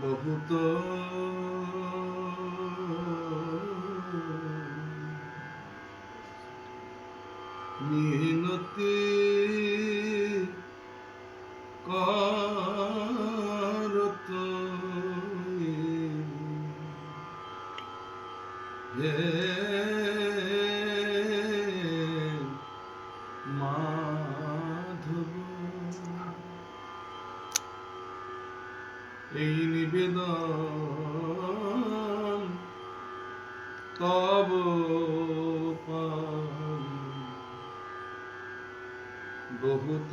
বহুত মিনতি করত মাধব এই নিবেদন তব বহুত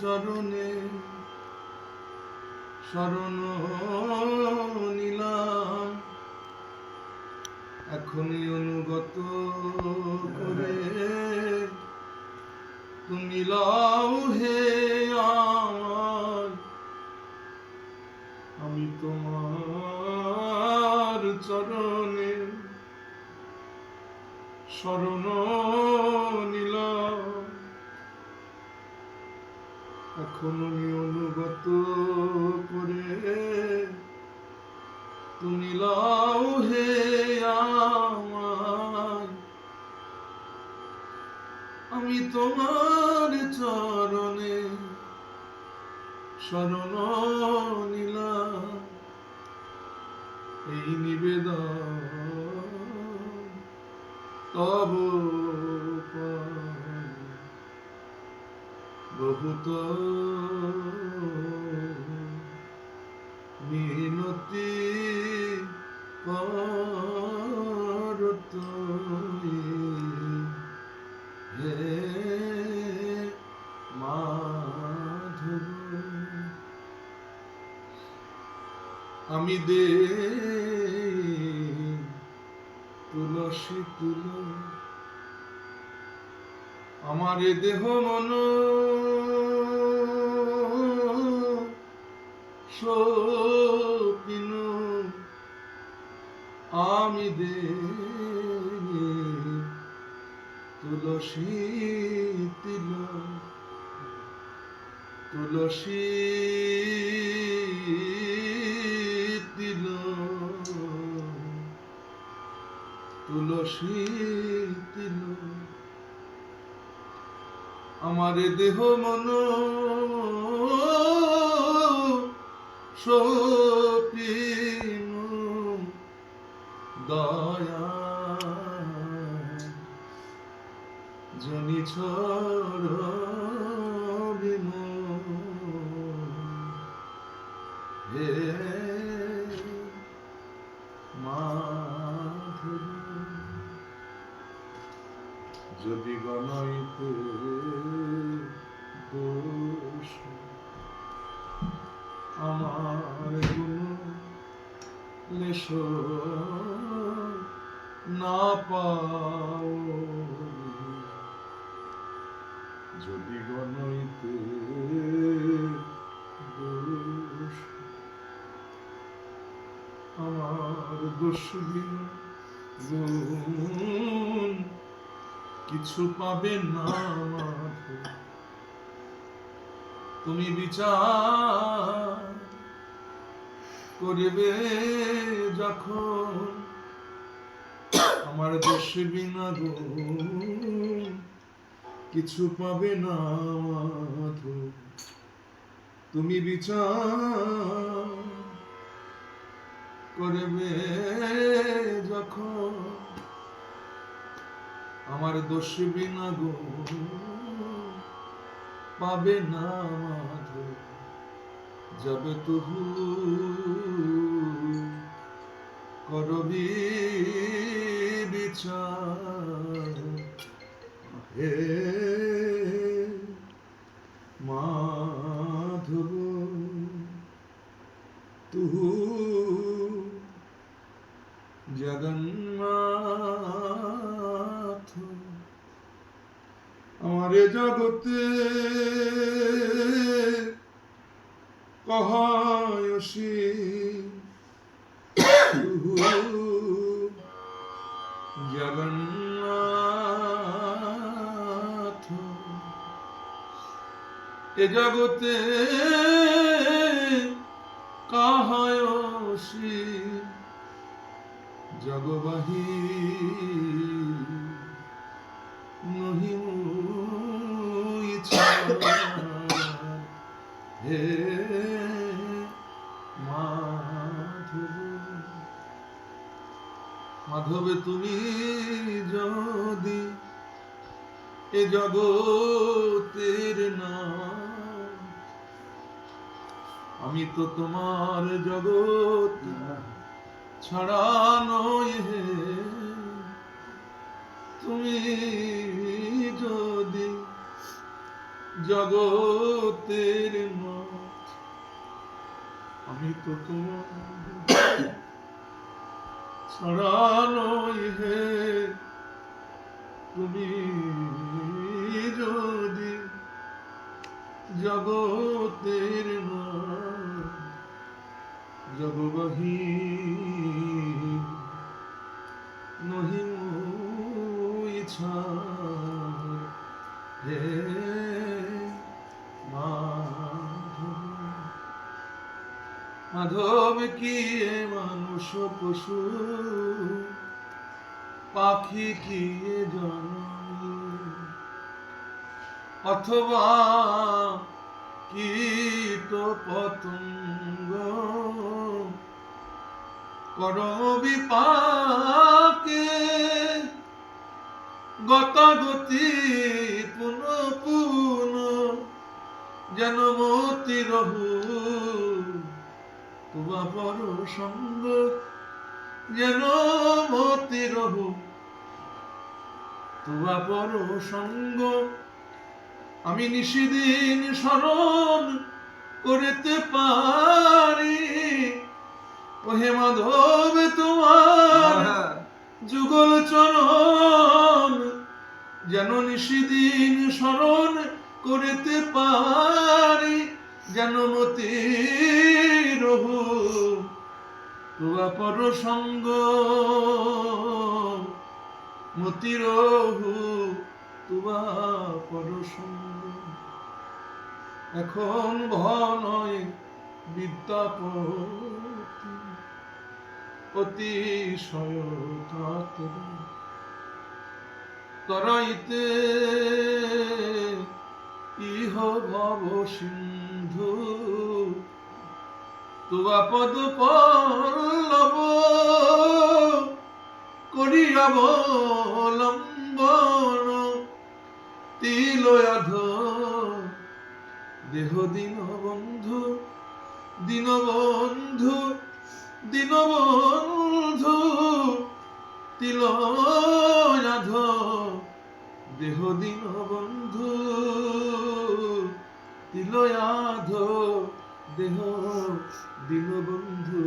চরণে শরণ নিলাম। এখনই অনুগত করে তুমি লাও হে আমার। আমি তোমার চরণে শরণ নিলাম। এখন অনুগত করে। তুমি লাও হে আমি তোমার চরণে শরণ নিলাম। এই নিবেদন তব বহুত মিনতি করত হে মাধব আমি দে তুলসী তুল। আমার দেহ মন সপিন আমি দে তুলসী তিল তুলসী তিল তুলসী তিল আমার দেহ মন দয়া জনি ছড় গণইতে দোষ। আমার গুণ লেশ না পাও। যদি গণইতে দোষ আমার দোষ কিছু পাবে না। তুমি বিচার করিবে যখন আমার দেশে বিনা গুণ কিছু পাবে না তুমি বিচার করবে যখন আমার দোষ বিনা গো পাবে না মাধব। যাবে তবু করবি বিচার হে আমার জগতে। কহায়সী জগন্নাথ। এ জগতে কাহায়সী জগবাহী। মাধব মাধব তুমি যদি এ জগতের আমি তো তোমার জগৎ ছাড়া নয় হে। তুমি যদি জগতের নাথ আমি তো তোমার। ছাড়া নয় হে তুমি যদি জগতের জগবহি নহি ইচ্ছা হে মাধব কি মানুষ পশু? পাখি কি এ জননী? অথবা কীট পতঙ্গ? করম বিপাকে গতাগতি পুন পুন যেন মতি রহু তোমা পর সঙ্গ যেন মতি রহু। তোমা পর সঙ্গ আমি নিশিদিন স্মরণ করিতে পারি। ওহে মাধব তোমার যুগল চরণ যেন নিশিদিন স্মরণ করিতে পারি। যেন মতি রহু তোয়া পর সঙ্গ মতি রহু তোয়া পর সঙ্গ এখন ভনয় বিদ্যাপতি অতিশয় তরাইতে ইহ ভব সিন্ধু তুবা পদ পল্লব করিয়াব লম্বন তিলয়াধ দেহ দিন বন্ধু দিন বন্ধু দিন বন্ধু তিলয়াধ দেহ দিন বন্ধু তিলয়াধ দেহ দিন বন্ধু।